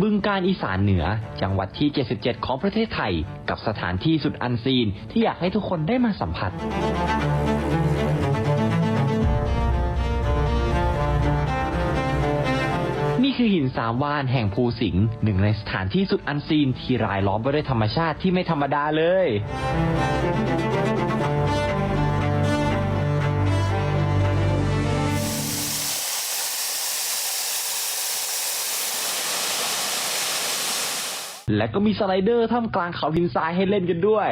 บึงการอีสานเหนือ จังหวัดที่ 77 ของประเทศไทย กับสถานที่สุดอันซีนที่อยากให้ทุกคนได้มาสัมผัส นี่คือหินสามวานแห่งภูสิงห์หนึ่งในสถานที่สุดอันซีนที่รายล้อมไปด้วยธรรมชาติที่ไม่ธรรมดาเลย และก็มีสไลเดอร์ท่ามกลางเขาหินทรายให้เล่นกันด้วย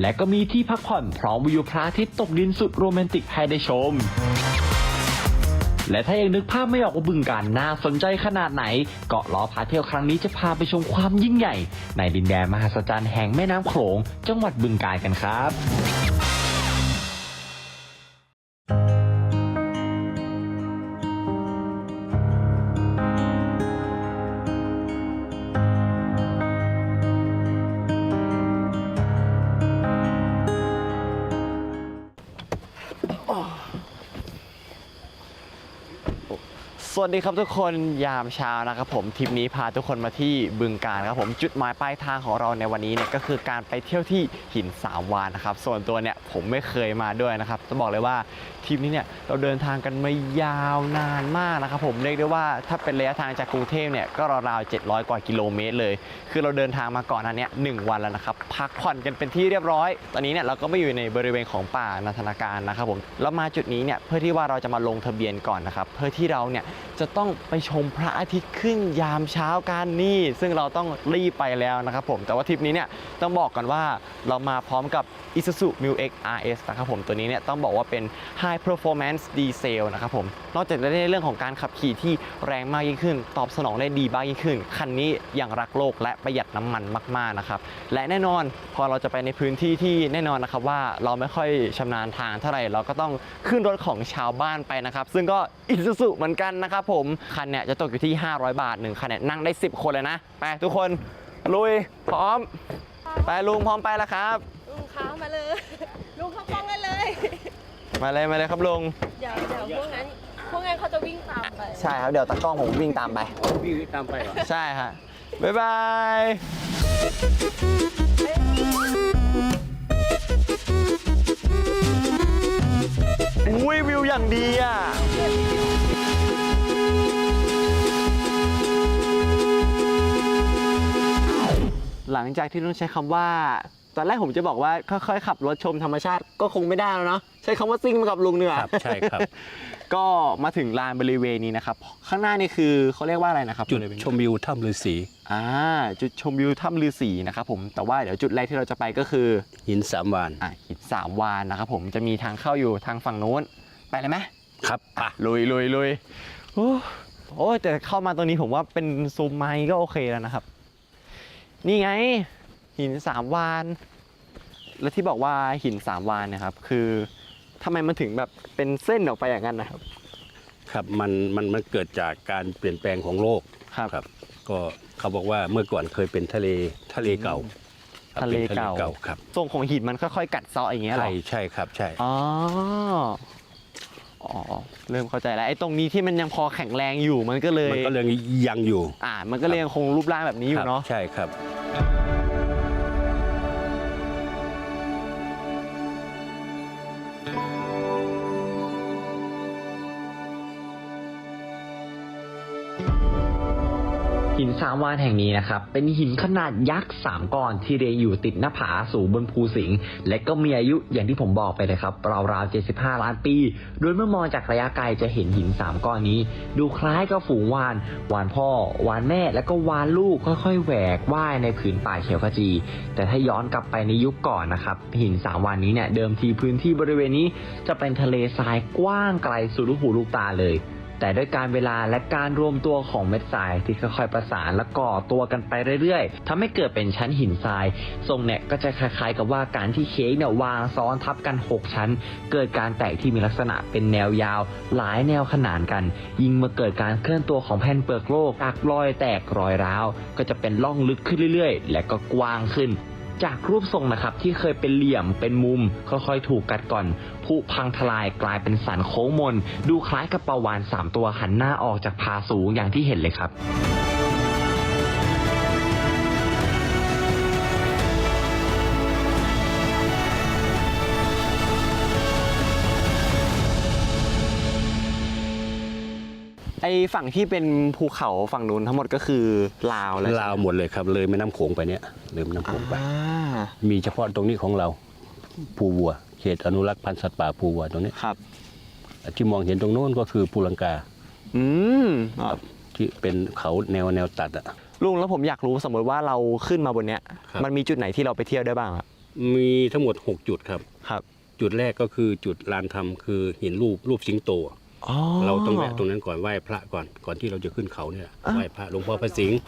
และก็มีที่พักผ่อนพร้อมวิวพระอาทิตย์ตกดินสุดโรแมนติกให้ได้ชม และถ้ายังนึกภาพไม่ออกว่าบึงการน่าสนใจขนาดไหน เกาะล้อพาเที่ยวครั้งนี้จะพาไปชมความยิ่งใหญ่ ในดินแดนมหัศจรรย์แห่งแม่น้ำโขงจังหวัดบึงการกันครับ วัสดีครับทุกคนยามเช้านะครับผมทริปนี้พาทุกคนมาที่บึงการครับผมจุดหมายปลายทางของเราในวันนี้เนี่ยก็คือการไปเที่ยวที่หินสามวานนะครับส่วนตัวเนี่ยผมไม่เคยมาด้วยนะครับต้องบอกเลยว่าทริปนี้เนี่ยเราเดินทางกันมายาวนานมากนะครับผมเรียกได้ว่าถ้าเป็นระยะทางจากกรุงเทพเนี่ยก็ราวๆ700 กว่ากิโลเมตรเลย คือเราเดินทางมาก่อนนั้นเนี่ยหนึ่งวันแล้วนะครับพักผ่อนกันเป็นที่เรียบร้อย ตอนนี้เนี่ยเราก็ไม่อยู่ในบริเวณของป่านันทนาการนะครับผมเรามาจุดนี้เนี่ยเพื่อที่ว่าเราจะมาลงทะเบียนก่อนนะครับเพื่อที่เราเนี่ย จะต้องไปชมพระอาทิตย์ขึ้นยามเช้ากันนี่ ซึ่งเราต้องรีบไปแล้วนะครับผม แต่ว่าทริปนี้เนี่ยต้องบอกก่อนว่าเรามาพร้อมกับ Isuzu Mu X RS นะครับผม ตัวนี้เนี่ยต้องบอกว่าเป็น High Performance Diesel นะครับผม นอกจากจะได้เรื่องของการขับขี่ที่แรงมากยิ่งขึ้น ตอบสนองได้ดีมากยิ่งขึ้น คันนี้ยังรักโลกและประหยัดน้ำมันมาก ๆนะครับ และแน่นอนพอเราจะไปในพื้นที่ที่แน่นอนนะครับว่าเราไม่ค่อยชำนาญทางเท่าไหร่เราก็ต้องขึ้นรถของชาวบ้านไปนะครับ ซึ่งก็อิซูซุเหมือนกันนะครับผมคันเนี่ยจะตกอยู่ที่ 500 บาทหนึ่งคันเนี่ยนั่งได้ 10 คนเลยนะ ไปทุกคนลุยพร้อม ไปลุงพร้อมไปแล้วครับ ลุงค้ามาเลย ลุงเข้ากล้องได้เลย มาเลยมาเลยครับลุงเดี๋ยวเดี๋ยวพวกนั้นพวกนั้นเขาจะวิ่งตามไป ใช่ครับเดี๋ยวตากล้องผมวิ่งตามไปวิ่งตามไปเหรอ ใช่ฮะบ๊ายบาย อุ้ยวิวอย่างดีอะ หลังจากที่ต้องใช้คำว่า ตอนแรกผมจะบอกว่าค่อยๆขับรถชมธรรมชาติก็คงไม่ได้แล้วเนาะใช้คำว่าซิ่งมากับลุงเนื้อครับใช่ครับ ก็มาถึงลานบริเวณนี้นะครับ ข้างหน้านี่คือเขาเรียกว่าอะไรนะครับจุดบริเวณนี้ชมวิวถ้ำฤาษีอ่าจุดชมวิวถ้ำลือสีนะครับผมแต่ว่าเดี๋ยวจุดแรกที่เราจะไปก็คือ หินสามวานอะหินสามวานนะครับผมจะมีทางเข้าอยู่ทางฝั่งนู้นไปเลยไหมครับอะลุยลุยลุยโอ้โอ้ยแต่เข้ามาตรงนี้ผมว่าเป็นซูมไมค์ก็โอเคแล้วนะครับ นี่ไง หินสามวาน และที่บอกว่าหินสามวานเนะครับ คือทำไมมันถึงแบบเป็นเส้นออกไปอย่างนั้นนะครับ ครับมันมันมันเกิดจากการเปลี่ยนแปลงของโลกครับ ครับ ก็เขาบอกว่าเมื่อก่อนเคยเป็นทะเลทะเลเก่าครับทะเลป็นเก่า ครับทรงของหินมันค่อยๆกัดเซาะอย่างเงี้ยเหรใช่อใช่ครับใช่ อ๋อ อ๋อเริ่มเข้าใจแล้วไอ้ตรงนี้ที่มันยังพอแข็งแรงอยู่มันก็เลยมันก็เลยยังอยู่ อ่า มันก็เลยยังคงรูปร่างแบบนี้อยู่เนาะใช่ครับ นสามวานแห่งนี้นะครับ เป็นหินขนาดยักษ์สามก้อนที่เรียงอยู่ติดหน้าผาสูงบนภูสิงห์และก็มีอายุอย่างที่ผมบอกไปเลยครับราวๆ75 ล้านปี โดยเมื่อมองจากระยะไกลจะเห็นหินสามก้อนนี้ ดูคล้ายกับฝูงวานวานพ่อ วานแม่ และก็วานลูกค่อยๆแหวกว่ายในผืนป่าเขียวขจี แต่ถ้าย้อนกลับไปในยุคก่อนนะครับหินสามวานนี้เนี่ยเดิมทีพื้นที่บริเวณนี้จะเป็นทะเลทรายกว้างไกลสุดลูกหูลูกตาเลย แต่ด้วยการเวลาและการรวมตัวของเม็ดทรายที่ค่อยๆประสานและก่อตัวกันไปเรื่อยๆทำให้เกิดเป็นชั้นหินทราย ทรงเนี่ยก็จะคล้ายๆกับว่าการที่เค้กเนี่ยวางซ้อนทับกัน 6 ชั้น เกิดการแตกที่มีลักษณะเป็นแนวยาว หลายแนวขนานกัน ยิ่งเมื่อเกิดการเคลื่อนตัวของแผ่นเปลือกโลกจากรอยแตกรอยร้าว ก็จะเป็นร่องลึกขึ้นเรื่อยๆ และก็กว้างขึ้น จากรูปทรงนะครับที่เคยเป็นเหลี่ยมเป็นมุม ค่อยๆ ถูกกัดก่อนผุพังทลายกลายเป็นสันโค้งมน ดูคล้ายกับปลาวานสามตัวหันหน้าออกจากผาสูงอย่างที่เห็นเลยครับ ฝั่งที่เป็นภูเขาฝั่งนู้นทั้งหมดก็คือลาวแล้วลาวหมดเลยครับ เลยแม่น้ำโขงไปเนี่ยเลยแม่น้ำโขงไปอ่ามีเฉพาะตรงนี้ของเราภูวัว เขตอนุรักษ์พันธุ์สัตว์ป่าภูวัวตรงนี้ครับ ที่มองเห็นตรงโน้นก็คือภูลังกา อืมที่เป็นเขาแนวแนวตัดอะลุงแล้วผมอยากรู้สมมติว่าเราขึ้นมาบนเนี้ยครับมันมีจุดไหนที่เราไปเที่ยวได้บ้างครับมีทั้งหมด 6 จุดครับ ครับ จุดแรกก็คือจุดลานธรรมคือหินรูปรูปสิงโต อ๋อ เราต้องแวะตรงนั้นก่อนไหว้พระก่อนก่อนที่เราจะขึ้นเขาเนี่ยอะ ไหว้พระหลวงพ่อพระสิงห์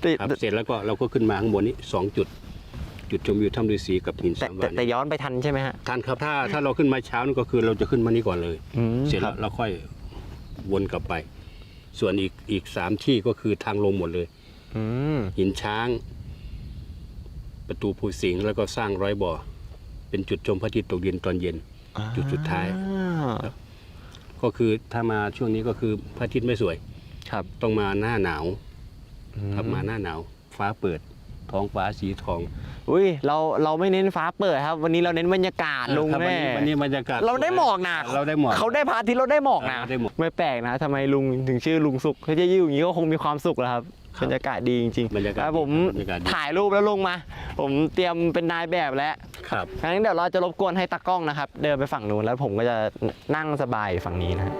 แต่ครับเสร็จแล้วก็เราก็ขึ้นมาข้างบนนี้สองจุด จุดชมวิวถ้ำฤาษีกับหินแต่สามแต่วันแต่ย้อนไปทันใช่ไหมฮะท่านครับถ้าถ้าเราขึ้นมาเช้านี่ก็คือเราจะขึ้นมานี่ก่อนเลย อืมเสร็จคแล้รัวบเราค่อยวนกลับไป ส่วนอีกอีกสามที่ก็คือทางลงหมดเลย อืมหินช้าง ประตูภูสิงห์แล้วก็สร้างร้อยบ่อ เป็นจุดชมพระอาทิตย์ตกดินตอนเย็น จุดสุดท้าย อ่ ก็คือถ้ามาช่วงนี้ก็คือพระอาทิตย์ไม่สวย ครับต้องมาหน้าหนาว อื ครับมาหน้าหนาว ฟ้าเปิดท้องฟ้าสีทอง อุ้ยเราเราไม่เน้นฟ้าเปิดครับ วันนี้เราเน้นบรรยากาศลุงครับวันแม่นี้วันนี้บรรยากาศเราได้หมอกนะเราได้หมอก เขาได้พระอาทิตย์เราได้หมอกนะเราได้หมอก ไม่แปลกนะทำไมลุงถึงชื่อลุงสุขเขาจะอยู่อย่างนี้ก็คงมีความสุขแล้วครับครับบรรยากาศดีจริงๆบรรยากาศแล้วผมบรรยากาศดี ถ่ายรูปแล้วลงมา ผมเตรียมเป็นนายแบบแล้วครับ งั้นเดี๋ยวเราจะรบกวนให้ตากล้องนะครับ เดินไปฝั่งนู้นแล้วผมก็จะนั่งสบายฝั่งนี้นะ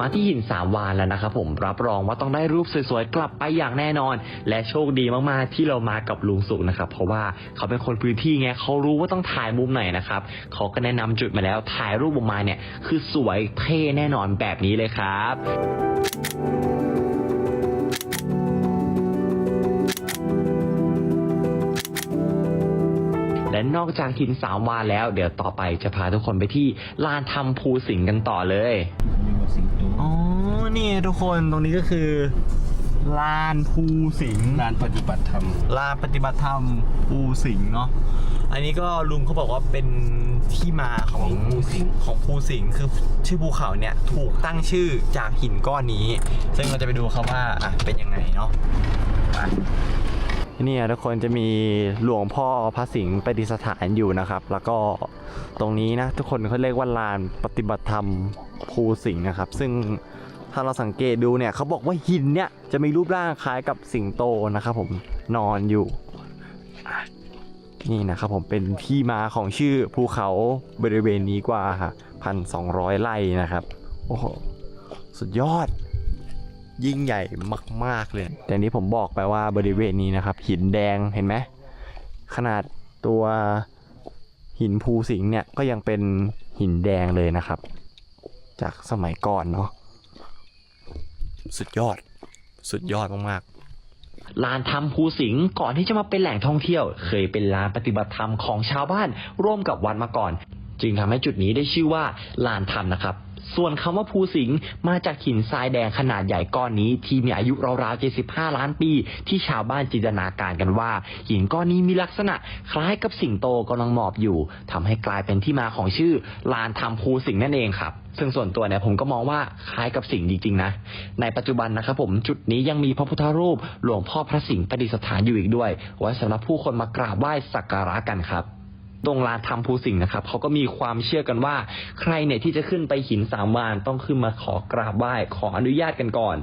มาที่หินสามวานแล้วนะครับผมรับรองว่าต้องได้รูปสวยๆกลับไปอย่างแน่นอน และโชคดีมากๆที่เรามากับลุงสุนะครับเพราะว่าเขาเป็นคนพื้นที่ไงเขารู้ว่าต้องถ่ายมุมไหนนะครับเขาก็แนะนำจุดมาแล้วถ่ายรูปออกมาเนี่ยคือสวยเท่แน่นอนแบบนี้เลยครับ และนอกจากหินสามวานแล้ว เดี๋ยวต่อไปจะพาทุกคนไปที่ลานทำภูสิงห์กันต่อเลยอ๋อนี่ทุกคนตรงนี้ก็คือลานภูสิงห์ลานปฏิบัติธรรมลานปฏิบัติธรรมภูสิงห์เนาะอันนี้ก็ลุงเขาบอกว่าเป็นที่มาของของภูสิงห์ของภูสิงห์คือชื่อภูเขาเนี่ยถูกตั้งชื่อจากหินก้อนนี้ ซึ่งเราจะไปดูครับว่าอะเป็นยังไงเนาะไป เนี่ยทุกคนจะมีหลวงพ่อพระสิงห์ประดิษฐานอยู่นะครับ แล้วก็ตรงนี้นะทุกคนเขาเรียกว่าลานปฏิบัติธรรมภูสิงห์นะครับ ซึ่งถ้าเราสังเกตดูเนี่ยเขาบอกว่าหินเนี่ยจะมีรูปร่างคล้ายกับสิงโตนะครับผมนอนอยู่นี่นะครับผมเป็นที่มาของชื่อภูเขาบริเวณนี้กว่าพันสองร้อยไร่นะครับ โอ้โห สุดยอด ยิ่งใหญ่มาก ๆ เลย แต่นี้ผมบอกไปว่าบริเวณนี้นะครับ หินแดงเห็นไหมขนาดตัวหินภูสิงห์เนี่ยก็ยังเป็นหินแดงเลยนะครับ จากสมัยก่อนเนาะสุดยอด สุดยอดมากๆลานธรรมภูสิงห์ก่อนที่จะมาเป็นแหล่งท่องเที่ยว เคยเป็นลานปฏิบัติธรรมของชาวบ้าน ร่วมกับวัดมาก่อน จึงทำให้จุดนี้ได้ชื่อว่าลานธรรมนะครับ ส่วนคำว่าภูสิงมาจากหินทรายแดงขนาดใหญ่ก้อนนี้ ที่มีอายุราวๆ75 ล้านปี ที่ชาวบ้านจินตนาการกันว่า หินก้อนนี้มีลักษณะคล้ายกับสิงโตกำลังหมอบอยู่ทำให้กลายเป็นที่มาของชื่อลานธรรมภูสิงนั่นเองครับซึ่งส่วนตัวเนี่ยผมก็มองว่าคล้ายกับสิงจริงๆนะ ในปัจจุบันนะครับผมจุดนี้ยังมีพระพุทธรูป หลวงพ่อพระสิงห์ประดิษฐานอยู่อีกด้วย ไว้สำหรับผู้คนมากราบไหว้สักการะกันครับ ตรงลานธรรมภูสิงห์นะครับเขาก็มีความเชื่อกันว่า ใครเนี่ยที่จะขึ้นไปหินสามวานต้องขึ้นมาขอกราบไหว้ขออนุญาตกันก่อน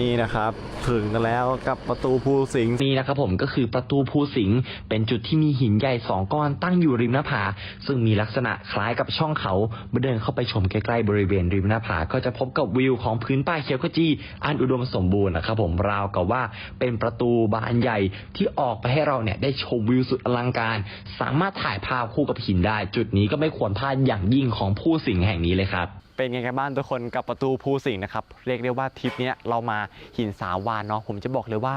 นี่นะครับ ถึงกันแล้วกับประตูภูสิงห์นี่นะครับผมก็คือประตูภูสิงห์เป็นจุดที่มีหินใหญ่สองก้อนตั้งอยู่ริมหน้าผา ซึ่งมีลักษณะคล้ายกับช่องเขาเมื่อเดินเข้าไปชมใกล้ๆบริเวณริมหน้าผา ก็จะพบกับวิวของพื้นป่าเขียวขจีอันอุดมสมบูรณ์นะครับผมราวกับว่าเป็นประตูบานใหญ่ที่ออกไปให้เราเนี่ยได้ชมวิวสุดอลังการ สามารถถ่ายภาพคู่กับหินได้ จุดนี้ก็ไม่ควรพลาดอย่างยิ่งของภูสิงห์แห่งนี้เลยครับ เป็นไงกันบ้างทุกคนกับประตูภูสิงห์นะครับเรียกได้ว่าทริปนี้เรามาหินสาวานเนาะผมจะบอกเลยว่า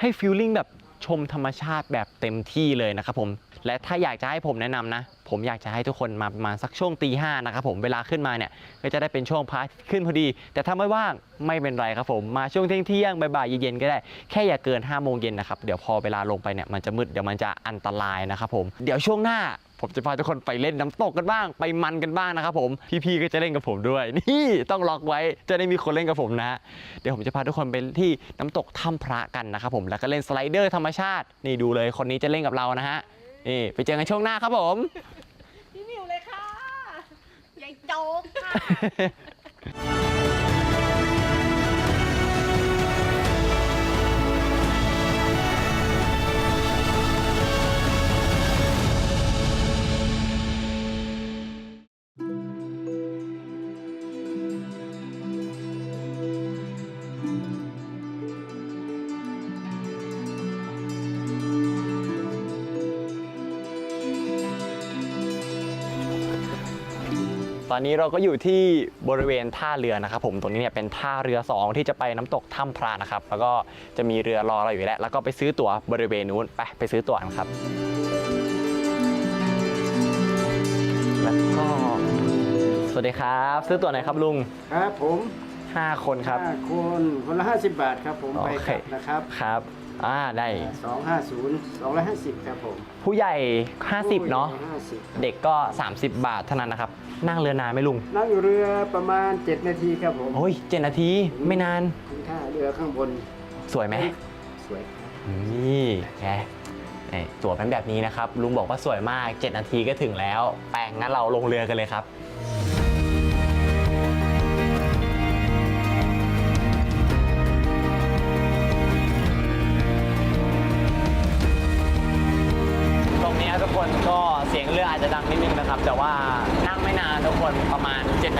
ให้ฟีลลิ่งแบบชมธรรมชาติแบบเต็มที่เลยนะครับผมและถ้าอยากจะให้ผมแนะนำนะ ผมอยากจะให้ทุกคนมาประมาณสักช่วงตีห้านะครับผมเวลาขึ้นมาเนี่ยก็จะได้เป็นช่วงพระขึ้นพอดี แต่ถ้าไม่ว่างไม่เป็นไรครับผมมาช่วงเที่ยงเที่ยงๆบ่ายๆเย็นๆก็ได้แค่อย่าเกิน5้าโมงเย็นนะครับเดี๋ยวพอเวลาลงไปเนี่ยมันจะมืดเดี๋ยวมันจะอันตรายนะครับผมเดี๋ยวช่วงหน้า ผมจะพาทุกคนไปเล่นน้ำตกกันบ้าง ไปมันกันบ้างนะครับผม พี่ๆก็จะเล่นกับผมด้วย นี่ต้องล็อกไว้จะได้มีคนเล่นกับผมนะ เดี๋ยวผมจะพาทุกคนไปที่น้ำตกถ้ำพระกันนะครับผมแล้วก็เล่นสไลเดอร์ธรรมชาติ นี่ดูเลยคนนี้จะเล่นกับเรานะฮะนี่ไปเจอกันช่วงหน้าครับผมพี่มิวเลยค่ะยายโจ๊กค่ะ ตอนนี้เราก็อยู่ที่บริเวณท่าเรือนะครับผมตรงนี้เนี่ยเป็นท่าเรือ 2 ที่จะไปน้ำตกถ้ำพระนะครับ แล้วก็จะมีเรือรอเราอยู่แล้ว แล้วก็ไปซื้อตั๋วบริเวณนู้นไปไปซื้อตั๋วกันครับ แล้วก็ สวัสดีครับ ซื้อตั๋วไหนครับลุงครับผม 5 คนครับห้าคนคนละ50 บาทครับผมโอไปเคกลับนะครับครับ อ่าได้250 250ครับผมผู้ใหญ่ 50 เนาะ50เด็กก็ 30 บาทเท่านั้นนะครับ นั่งเรือนานไหมลุง นั่งอยู่เรือประมาณ 7 นาทีครับผมโอ้ยเจ็ดนาทีไม่นาน ถึงท่าเรือข้างบนสวยไหม สวยครับนี่ไงนี่ตั๋วเป็นแบบนี้นะครับ ลุงบอกว่าสวยมาก 7 นาทีก็ถึงแล้ว แปลงงั้นเราลงเรือกันเลยครับ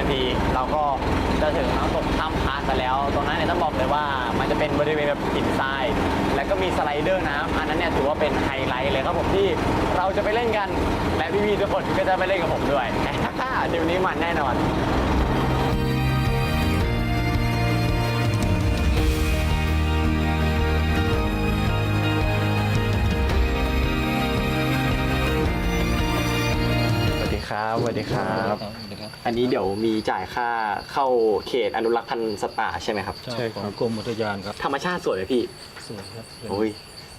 ที เราก็จะถึงน้ำตกถ้ำพระกันแล้ว ตรงนั้นเนี่ยต้องบอกเลยว่ามันจะเป็นบริเวณแบบหินทราย แล้วก็มีสไลเดอร์น้ำอันนั้นเนี่ยถือว่าเป็นไฮไลท์เลยครับผมที่เราจะไปเล่นกัน และพี่ๆทุกคนก็จะไปเล่นกับผมด้วยเดี๋ยวนี้มันแน่นอนสวัสดีครับสวัสดีครับ อันนี้เดี๋ยวมีจ่ายค่าเข้าเขตอนุรักษ์พันธุ์สัตว์ป่าใช่ไหมครับ ใช่ของกรมอุทยานครับธรรมชาติสวยไหมพี่สวยครับโอ้ย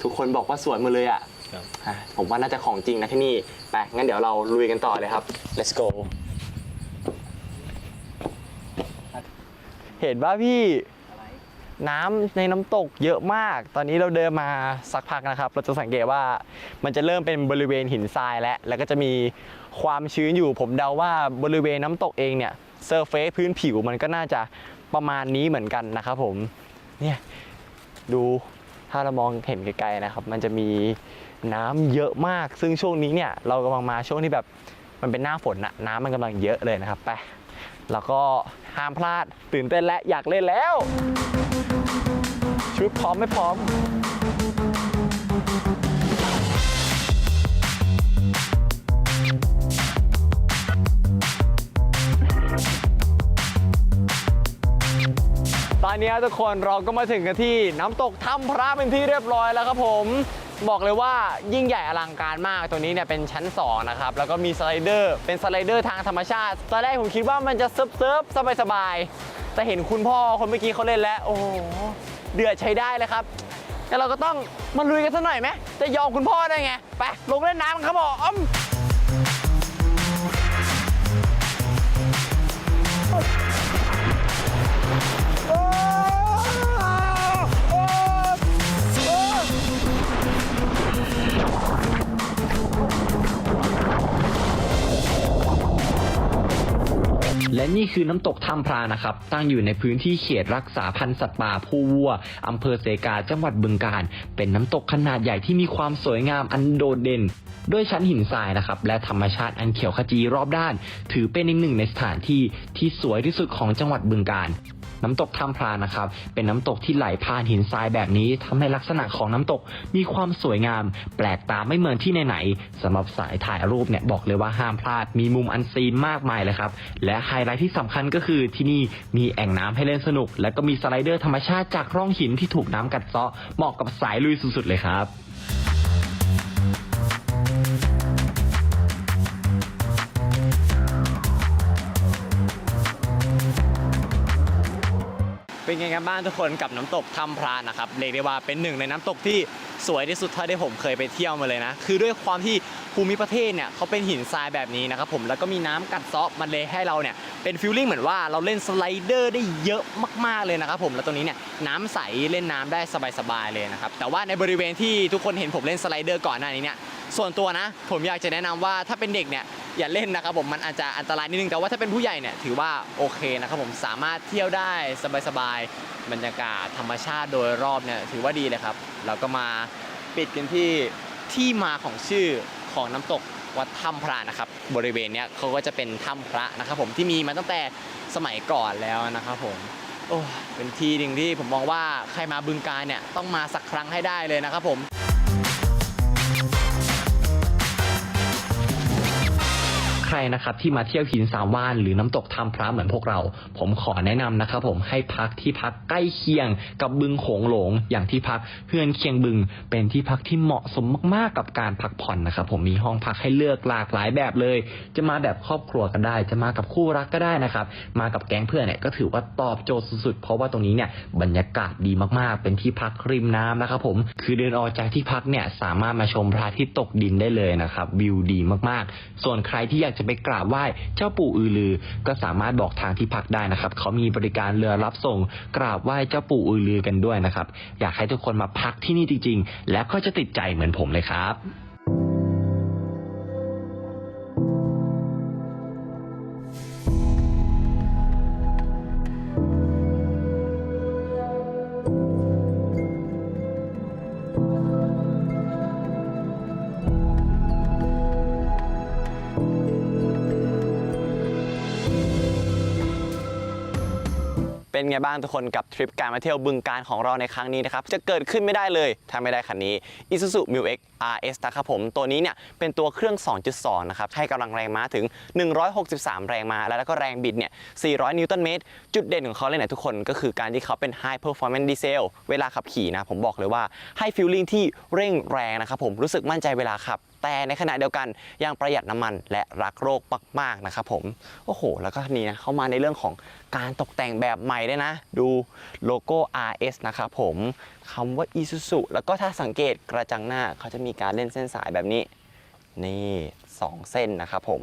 ทุกคนบอกว่าสวยหมาเลยอะครับอะ ผมว่าน่าจะของจริงนะที่นี่ไปงั้นเดี๋ยวเราลุยกันต่อเลยครับ let's go เห็นว่าพี่น้ำในน้ำตกเยอะมาก ตอนนี้เราเดินมาสักพักนะครับ เราจะสังเกตว่ามันจะเริ่มเป็นบริเวณหินทรายแล้วแล้วก็จะมี ความชื้นอยู่ผมเดาว่าบริเวณน้ำตกเองเนี่ยเซอร์เฟซพื้นผิวมันก็น่าจะประมาณนี้เหมือนกันนะครับผมเนี่ยดูถ้าเรามองเห็นไกลๆนะครับ มันจะมีน้ำเยอะมาก ซึ่งช่วงนี้เนี่ยเรากำลังมาช่วงที่แบบมันเป็นหน้าฝนอะน้ำมันกำลังเยอะเลยนะครับไปแล้วก็ห้ามพลาดตื่นเต้นและอยากเล่นแล้ว ชุดพร้อมไม่พร้อม นี้ทุกคนเราก็มาถึงกันที่น้ำตกถ้ำพระเป็นที่เรียบร้อยแล้วครับผมบอกเลยว่ายิ่งใหญ่อลังการมากตัวนี้เนี่ยเป็นชั้น 2 นะครับ แล้วก็มีสไลเดอร์เป็นสไลเดอร์ทางธรรมชาติตอนแรกผมคิดว่ามันจะเซิร์ฟเซิฟสบายสบายๆแต่เห็นคุณพ่อคนเมื่อกี้เขาเล่นแล้ว โอ้เดือดใช้ได้เลยครับแต่เราก็ต้องมาลุยกันสักหน่อยไหมจะยอมคุณพ่อได้ไงไปลงเล่นน้ำกันครับผม และนี่คือน้ำตกถ้ำพรานะครับ ตั้งอยู่ในพื้นที่เขตรักษาพันธุ์สัตว์ป่าภูวัวอำเภอเซกาจังหวัดบึงกาฬเป็นน้ำตกขนาดใหญ่ที่มีความสวยงามอันโดดเด่นด้วยชั้นหินทรายนะครับ และธรรมชาติอันเขียวขจีรอบด้าน ถือเป็นอีกหนึ่งในสถานที่ที่สวยที่สุดของจังหวัดบึงกาฬ น้ำตกถ้ำพรานะครับ เป็นน้ำตกที่ไหลผ่านหินทรายแบบนี้ทำให้ลักษณะของน้ำตกมีความสวยงาม แปลกตาไม่เหมือนที่ไหนๆสำหรับสายถ่ายรูปเนี่ยบอกเลยว่าห้ามพลาด มีมุมอันซีนมากมายเลยครับ และไฮไลท์ที่สำคัญก็คือที่นี่มีแอ่งน้ำให้เล่นสนุก และก็มีสไลเดอร์ธรรมชาติจากร่องหินที่ถูกน้ำกัดเซาะเหมาะกับสายลุยสุดๆเลยครับ เป็นไงกันบ้างทุกคนกับน้ำตกถ้ำพรานะครับเรียกได้ว่าเป็นหนึ่งในน้ำตกที่สวยที่สุดเท่าที่ผมเคยไปเที่ยวมาเลยนะ คือด้วยความที่ภูมิประเทศเนี่ยเขาเป็นหินทรายแบบนี้นะครับผมแล้วก็มีน้ำกัดเซาะมันเลยให้เราเนี่ยเป็นฟิลลิ่งเหมือนว่าเราเล่นสไลเดอร์ได้เยอะมากๆเลยนะครับผมแล้วตรงนี้เนี่ยน้ำใสเล่นน้ำได้สบายๆเลยนะครับแต่ว่าในบริเวณที่ทุกคนเห็นผมเล่นสไลเดอร์ก่อนหน้านี้เนี่ย ส่วนตัวนะ ผมอยากจะแนะนำว่าถ้าเป็นเด็กเนี่ยอย่าเล่นนะครับผมมันอาจจะอันตรายนิดนึงแต่ว่าถ้าเป็นผู้ใหญ่เนี่ยถือว่าโอเคนะครับผมสามารถเที่ยวได้สบายๆบรรยากาศธรรมชาติโดยรอบเนี่ยถือว่าดีเลยครับเราก็มาปิดกันที่ที่มาของชื่อของน้ำตกวัดถ้ำพระนะครับ บริเวณเนี้ยเขาก็จะเป็นถ้ำพระนะครับ ผมที่มีมาตั้งแต่สมัยก่อนแล้วนะครับผมโอ้เป็นที่หนึ่งที่ผมมองว่าใครมาบึงการเนี่ยต้องมาสักครั้งให้ได้เลยนะครับผม ใครนะครับที่มาเที่ยวหินสามว่านหรือน้ำตกถ้ำพระเหมือนพวกเรา ผมขอแนะนำนะครับผมให้พักที่พักใกล้เคียงกับบึงโขงหลง อย่างที่พักเฮือนเคียงบึง เป็นที่พักที่เหมาะสมมากๆกับการพักผ่อนนะครับผมมีห้องพักให้เลือกหลากหลายแบบเลย จะมาแบบครอบครัวก็ได้ จะมากับคู่รักก็ได้นะครับมากับแก๊งเพื่อนเนี่ยก็ถือว่าตอบโจทย์สุดๆเพราะว่าตรงนี้เนี่ยบรรยากาศดีมากๆ เป็นที่พักริมน้ำนะครับผมคือเดินออกจากที่พักเนี่ยสามารถมาชมพระอาทิตย์ตกดินได้เลยนะครับวิวดีมากๆ ส่วนใครที่อยากจะไปกราบไหว้เจ้าปู่อือลือ ก็สามารถบอกทางที่พักได้นะครับเขามีบริการเรือรับส่งกราบไหว้เจ้าปู่อือลือกันด้วยนะครับ อยากให้ทุกคนมาพักที่นี่จริง ๆ แล้วก็จะติดใจเหมือนผมเลยครับ เป็นไงบ้างทุกคนกับทริปการมาเที่ยวบึงการของเราในครั้งนี้นะครับ จะเกิดขึ้นไม่ได้เลยถ้าไม่ได้คันนี้ Isuzu m u x RS นะครับผม ตัวนี้เนี่ยเป็นตัวเครื่อง 2.2 นะครับ ให้กำลังแรงม้าถึง 163 แรงม้า แล้วก็แรงบิดเนี่ย 400 นิวตันเมตร จุดเด่นของเขาเลยเนี่ยทุกคนก็คือการที่เขาเป็น High Performance Diesel เวลาขับขี่นะ ผมบอกเลยว่าให้ฟีลลิ่งที่เร่งแรงนะครับผมรู้สึกมั่นใจเวลาขับ แต่ในขณะเดียวกันยังประหยัดน้ำมันและรักโลกมากๆนะครับผมโอ้โห แล้วก็นี่นะเข้ามาในเรื่องของการตกแต่งแบบใหม่ด้วยนะ ดูโลโก้ RS นะครับผมคำว่า Isuzu แล้วก็ถ้าสังเกตกระจังหน้าเขาจะมีการเล่นเส้นสายแบบนี้ นี่ 2 เส้นนะครับผม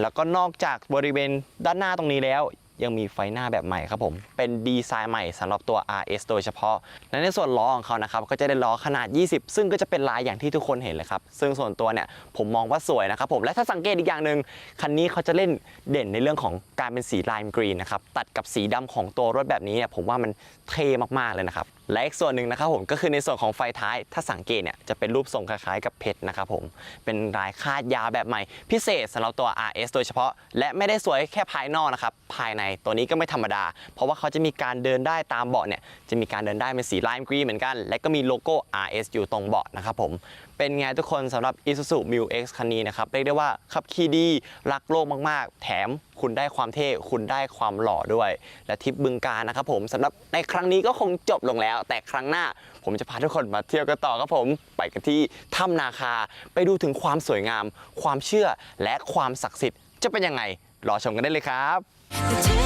แล้วก็นอกจากบริเวณด้านหน้าตรงนี้แล้ว ยังมีไฟหน้าแบบใหม่ครับผม เป็นดีไซน์ใหม่สำหรับตัว RS โดยเฉพาะ และในส่วนล้อของเขานะครับ ก็จะได้ล้อขนาด 20 ซึ่งก็จะเป็นลายอย่างที่ทุกคนเห็นเลยครับ ซึ่งส่วนตัวเนี่ยผมมองว่าสวยนะครับผม และถ้าสังเกตอีกอย่างหนึ่งคันนี้เขาจะเล่นเด่นในเรื่องของการเป็นสีไลม์กรีนนะครับ ตัดกับสีดำของตัวรถแบบนี้เนี่ยผมว่ามันเท่มากๆเลยนะครับและอีกส่วนหนึ่งนะครับผมก็คือในส่วนของไฟท้ายถ้าสังเกตเนี่ยจะเป็นรูปทรงคล้ายๆกับเพชรนะครับผมเป็นลายคาดยาวแบบใหม่ พิเศษสำหรับตัว RS โดยเฉพาะ และไม่ได้สวยแค่ภายนอกนะครับภายในตัวนี้ก็ไม่ธรรมดา เพราะว่าเขาจะมีการเดินได้ตามเบาะเนี่ยจะมีการเดินได้เป็นสีไลม์กรีนเหมือนกัน และก็มีโลโก้ RS อยู่ตรงเบาะนะครับผม เป็นไงทุกคนสำหรับ Isuzu m u X คันนี้นะครับ เรียกได้ว่าขับขี่ดี รักโลกมากๆ แถมคุณได้ความเท่ คุณได้ความหล่อด้วย และทริปบึงการนะครับผมสำหรับในครั้งนี้ก็คงจบลงแล้ว แต่ครั้งหน้าผมจะพาทุกคนมาเที่ยวกันต่อครับผม ไปกันที่ถ้ำนาคา ไปดูถึงความสวยงาม ความเชื่อและความศักดิ์สิทธิ์จะเป็นยังไงรอชมกันได้เลยครับ